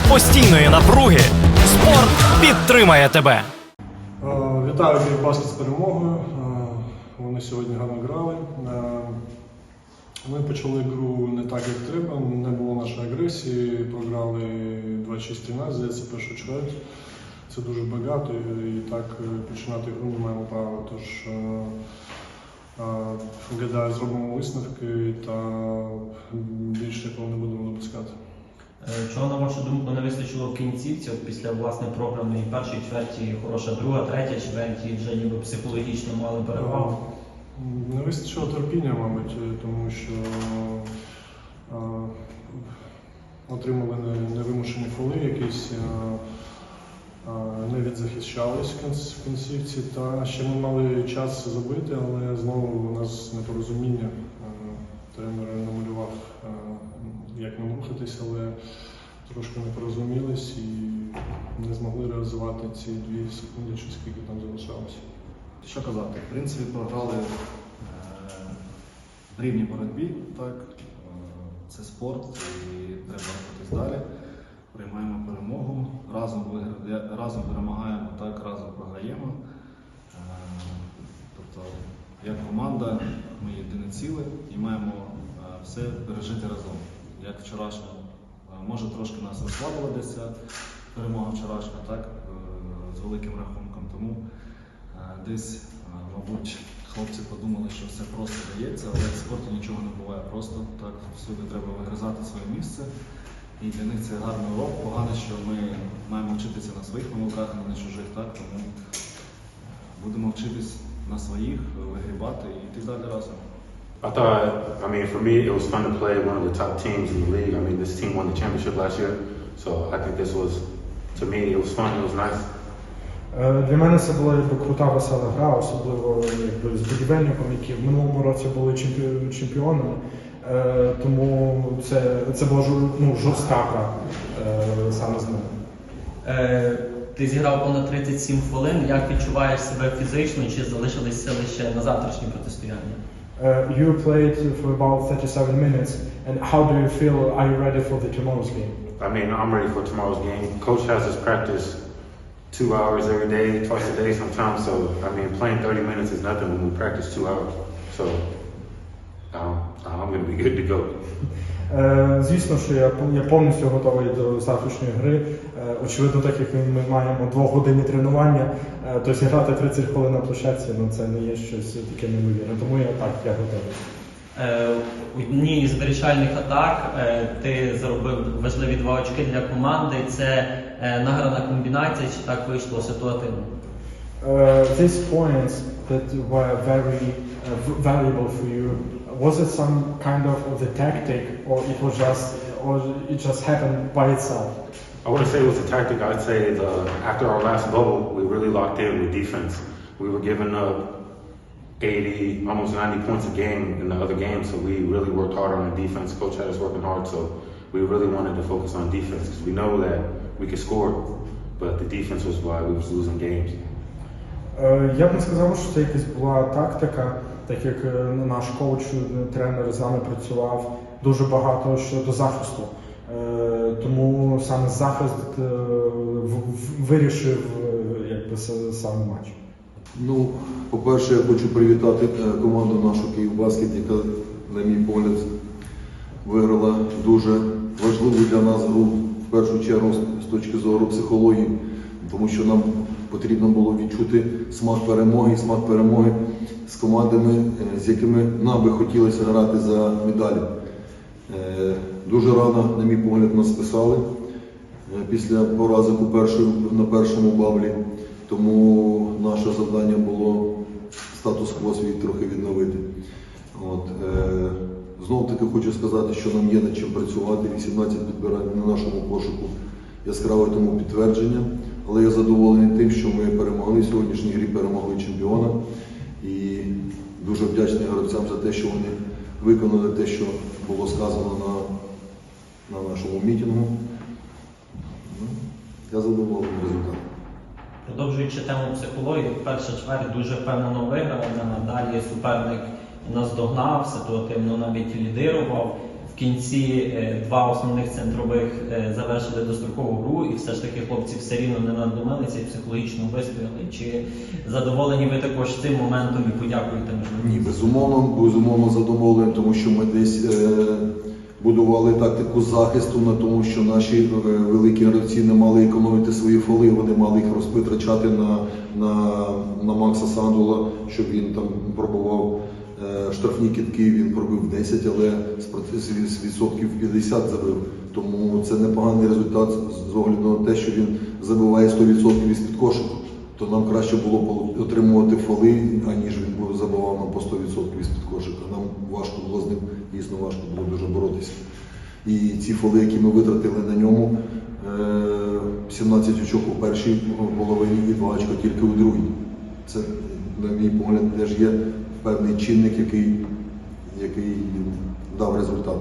серед постійної напруги спорт підтримає тебе. Е, Вітаю Київбаскет з перемогою. Е, Вони сьогодні гарно грали. Е, Ми почали гру не так, як треба, не було нашої агресії, програли 26-13, здається, першу чверть. Це дуже багато і так починати гру не маємо права. Тож гадаю, зробимо висновки та більше нікого не будемо допускати. Е, Чого, на вашу думку, не вистачило в кінцівці після власне програмної першої чверті, хороша друга, третя чверть, і вже ніби психологічно мали перевагу. Е, Не вистачило терпіння, мабуть, е, тому що е, отримали не- невимушені фоли якісь, е, е, не відзахищались в кінц- в кінцівці. Та ще ми мали час забити, але знову у нас непорозуміння. Е, Тренер намалював, е, як нам рухатись, але трошки не порозумілись і не змогли реалізувати ці дві секунди, чи скільки там залишалося. Що казати? В принципі, програли е, в рівній боротьбі, так. Е, Це спорт і треба рухатись далі. Приймаємо перемогу, разом, разом перемагаємо, так, разом програємо. Е, Тобто, як команда, ми єдине ціле і маємо е, все пережити разом. Як вчорашня, е, може трошки нас розслабила перемога вчорашня, так, е, з великим рахунком. Тому Е, Десь, мабуть, хлопці подумали, що все просто дається, але в спорті нічого не буває просто. Так, всюди треба вигризати своє місце. І для них це гарний урок. Погано, що ми маємо вчитися на своїх помилках, а не на чужих. Так? Тому будемо вчитись на своїх, вигрібати і йти далі разом. I thought, I mean, for me, it was fun to play one of the top teams in the league. I mean, this team won the championship last year, so I think this was, to me, it was fun. It was nice. Е, Для мене це була якби крута весела гра, особливо якби з будівельником, які в минулому році були чемпі- чемпіонами. Е, Тому це, це була ну, жорстка гра е, саме з ними. Е, Ти зіграв понад 37 хвилин. Як відчуваєш себе фізично? Чи залишились сили ще на завтрашнє протистояння? Е, You played for about 37 minutes, and how do you feel? Are you ready for the tomorrow's game? I mean, I'm ready for tomorrow's game. Coach has us practice two hours every day, twice a day sometimes. So, I mean, playing 30 minutes is nothing when we practice two hours. So, um, I'm going to be good to go. Е, Звісно, що я, я повністю готовий до завтрашньої гри. Е, Очевидно, так як ми маємо двогодинні тренування, е, то зіграти 30 хвилин на площадці, ну це не є щось таке неймовірне. Тому я так, я готовий. Е, У одній із вирішальних атак е, ти заробив важливі два очки для команди. Це е, награна комбінація, чи так вийшло ситуативно? Uh, these points that were very uh, v- valuable for you, was it some kind of, of the tactic, or it was just, or it just happened by itself? I wouldn't say it was a tactic. I'd say the, after our last bubble, we really locked in with defense. We were giving up 80, almost 90 points a game in the other games, so we really worked hard on the defense. Coach had us working hard, so we really wanted to focus on defense because we know that we could score, but the defense was why we was losing games. Е, Я б не сказав, що це якась була тактика, так як е, ну, наш коуч, е, тренер з нами працював дуже багато щодо захисту. Е, Тому саме захист вирішив якби сам матч. Ну, по-перше, я хочу привітати команду нашу Київбаскет, яка, на мій погляд, виграла дуже важливу для нас гру, в першу чергу з точки зору психології, тому що нам потрібно було відчути смак перемоги, і смак перемоги з командами, е, з якими нам би хотілося грати за медалі. Е, Дуже рано, на мій погляд, нас списали е, після поразок на першому баблі. Тому наше завдання було статус-кво свій трохи відновити. От, знову таки хочу сказати, що нам є над чим працювати. 18 підбирань на нашому кошику яскраве тому підтвердження. Але я задоволений тим, що ми перемогли в сьогоднішній грі, перемогли чемпіона. І дуже вдячний гравцям за те, що вони виконали те, що було сказано на, на нашому мітингу. Ну, Я задоволений результатом. Продовжуючи тему психології, перша чверть дуже впевнено виграла. Далі суперник наздогнав, ситуативно навіть лідирував. Кінці е, два основних центрових е, завершили дострокову гру, і все ж таки хлопці все рівно не надумалися і психологічно вистояли. Чи задоволені ви також цим моментом і подякуєте? Ні, безумовно, безумовно задоволений, тому що ми десь е, будували тактику захисту на тому, що наші е, великі гравці не мали економити свої фоли, вони мали їх розпитрачати на, на, на Макса Сандула, щоб він там пробував штрафні кітки, він пробив 10, але з, відсотків 50 забив. Тому це непоганий результат з- огляду на те, що він забиває 100% із-під кошику то нам краще було отримувати фоли, аніж він був забивав нам по 100% із-під кошика. Нам важко було з ним, дійсно важко було дуже боротися. І ці фоли, які ми витратили на ньому, е, 17 очок у першій половині і 2 очка тільки у другій. Це, на мій погляд, теж є певний чинник, який, який дав результат.